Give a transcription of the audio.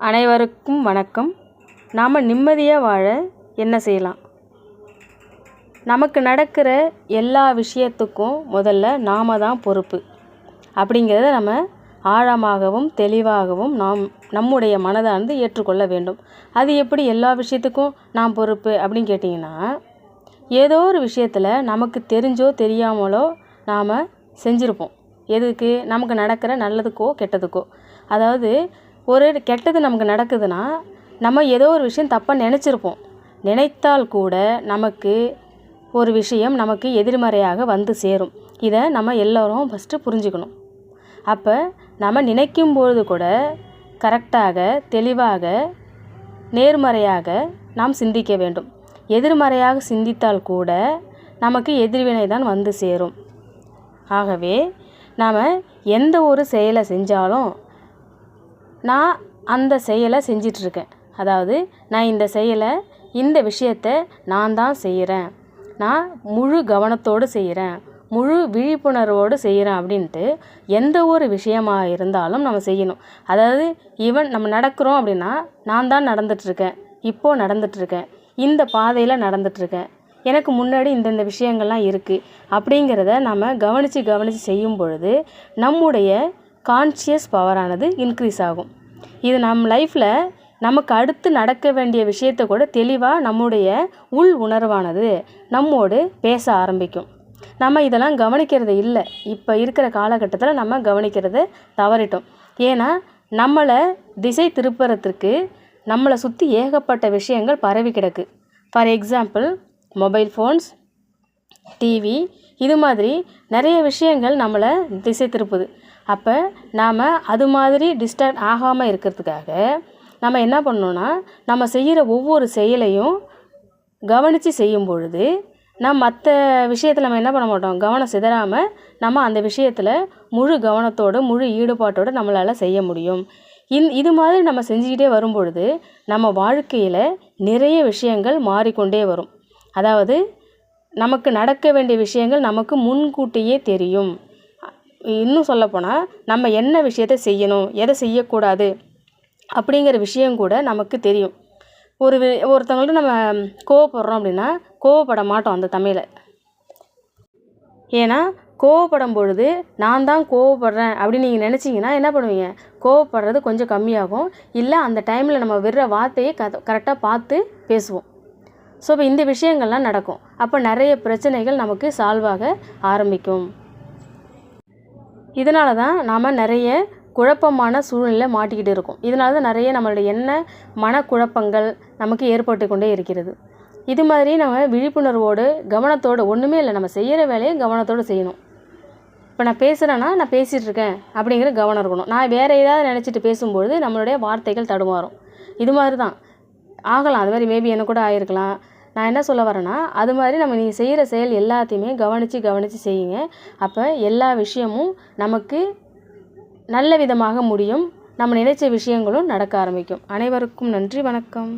அனைவருக்கும் வணக்கம். நாம் நிம்மதியாக வாழ என்ன செய்யலாம்? நமக்கு நடக்கிற எல்லா விஷயத்துக்கும் முதல்ல நாம் தான் பொறுப்பு. அப்படிங்கிறத நம்ம ஆழமாகவும் தெளிவாகவும் நாம் நம்முடைய மனதானது ஏற்றுக்கொள்ள வேண்டும். அது எப்படி எல்லா விஷயத்துக்கும் நாம் பொறுப்பு அப்படின்னு கேட்டிங்கன்னா ஏதோ ஒரு விஷயத்தில் நமக்கு தெரிஞ்சோ தெரியாமலோ நாம் செஞ்சுருப்போம். எதுக்கு? நமக்கு நடக்கிற நல்லதுக்கோ கெட்டதுக்கோ. அதாவது ஒரு கெட்டது நமக்கு நடக்குதுன்னா நம்ம ஏதோ ஒரு விஷயம் தப்பாக நினச்சிருப்போம். நினைத்தால் கூட நமக்கு ஒரு விஷயம் நமக்கு எதிர்மறையாக வந்து சேரும். இதை நம்ம எல்லோரும் ஃபஸ்ட்டு புரிஞ்சுக்கணும். அப்போ நம்ம நினைக்கும் பொழுது கூட கரெக்டாக தெளிவாக நேர்மறையாக நாம் சிந்திக்க வேண்டும். எதிர்மறையாக சிந்தித்தால் கூட நமக்கு எதிர்வினை தான் வந்து சேரும். ஆகவே நாம் எந்த ஒரு செயலை செஞ்சாலும் நான் அந்த செயலை செஞ்சிட்ருக்கேன். அதாவது நான் இந்த செயலை இந்த விஷயத்தை நான் தான் செய்கிறேன். நான் முழு கவனத்தோடு செய்கிறேன். முழு விழிப்புணர்வோடு செய்கிறேன் அப்படின்ட்டு எந்த ஒரு விஷயமாக இருந்தாலும் நம்ம செய்யணும். அதாவது ஈவன் நம்ம நடக்கிறோம் அப்படின்னா நான் தான் நடந்துகிட்ருக்கேன் இப்போது நடந்துகிட்ருக்கேன் இந்த பாதையில் நடந்துகிட்ருக்கேன் எனக்கு முன்னாடி இந்தந்த விஷயங்கள்லாம் இருக்குது அப்படிங்கிறத நம்ம கவனித்து கவனித்து செய்யும் பொழுது நம்முடைய கான்ஷியஸ் பவரானது இன்க்ரீஸ் ஆகும். இது நம் லைஃப்பில் நமக்கு அடுத்து நடக்க வேண்டிய விஷயத்தை கூட தெளிவாக நம்முடைய உள் உணர்வானது நம்மோடு பேச ஆரம்பிக்கும். நம்ம இதெல்லாம் கவனிக்கிறது இல்லை. இப்போ இருக்கிற காலகட்டத்தில் நம்ம கவனிக்கிறது தவறிட்டோம். ஏன்னா நம்மளை திசை திருப்புறத்துக்கு நம்மளை சுற்றி ஏகப்பட்ட விஷயங்கள் பரவி கிடக்கு. For example mobile phones TV இது மாதிரி நிறைய விஷயங்கள் நம்மளை திசை திருப்புது. அப்போ நாம் அது மாதிரி டிஸ்டர்ப் ஆகாமல் இருக்கிறதுக்காக நம்ம என்ன பண்ணணுன்னா நம்ம செய்கிற ஒவ்வொரு செயலையும் கவனித்து செய்யும் பொழுது நம்ம மற்ற விஷயத்தில் நம்ம என்ன பண்ண மாட்டோம்? கவனம் சிதறாமல் நம்ம அந்த விஷயத்தில் முழு கவனத்தோடு முழு ஈடுபாட்டோடு நம்மளால் செய்ய முடியும். இந் இது மாதிரி நம்ம செஞ்சுக்கிட்டே வரும் பொழுது நம்ம வாழ்க்கையில் நிறைய விஷயங்கள் மாறிக்கொண்டே வரும். அதாவது நமக்கு நடக்க வேண்டிய விஷயங்கள் நமக்கு முன்கூட்டியே தெரியும். இன்னும் சொல்லப்போனால் நம்ம என்ன விஷயத்தை செய்யணும் எதை செய்யக்கூடாது அப்படிங்கிற விஷயம் கூட நமக்கு தெரியும். ஒரு ஒருத்தவங்கள்ட்ட நம்ம கோவப்படுறோம் அப்படின்னா கோவப்பட மாட்டோம் அந்த தமிழை ஏன்னா கோவப்படும் பொழுது நான் தான் கோவப்படுறேன் அப்படின்னு நீங்கள் நினச்சிங்கன்னா என்ன பண்ணுவீங்க? கோவப்படுறது கொஞ்சம் கம்மியாகும். இல்லை அந்த டைமில் நம்ம விடுற வார்த்தையை க கரெக்டாக பார்த்து பேசுவோம். ஸோ இப்போ இந்த விஷயங்கள்லாம் நடக்கும். அப்போ நிறைய பிரச்சனைகள் நமக்கு சால்வாக ஆரம்பிக்கும். இதனால தான் நாம் நிறைய குழப்பமான சூழ்நிலை மாட்டிக்கிட்டு இருக்கோம். இதனால தான் நிறைய நம்மளுடைய எண்ண மனக்குழப்பங்கள் நமக்கு ஏற்பட்டு கொண்டே இருக்கிறது. இது மாதிரி நம்ம விழிப்புணர்வோடு கவனத்தோடு ஒன்றுமே இல்லை. நம்ம செய்கிற வேலையை கவனத்தோடு செய்யணும். இப்போ நான் பேசுகிறேன்னா நான் பேசிகிட்டு இருக்கேன் அப்படிங்கிற கவனம் இருக்கணும். நான் வேறு ஏதாவது நினச்சிட்டு பேசும்பொழுது நம்மளுடைய வார்த்தைகள் தடுமாறும். இது மாதிரி தான் ஆகலாம். அது மாதிரி மேபி எனக்கு கூட ஆகிருக்கலாம் நான் என்ன சொல்ல வரேன்னா அது மாதிரி நம்ம நீங்கள் செய்கிற செயல் எல்லாத்தையுமே கவனித்து கவனித்து செய்யுங்க. அப்போ எல்லா விஷயமும் நமக்கு நல்ல விதமாக முடியும். நம்ம நினைச்ச விஷயங்களும் நடக்க ஆரம்பிக்கும். அனைவருக்கும் நன்றி வணக்கம்.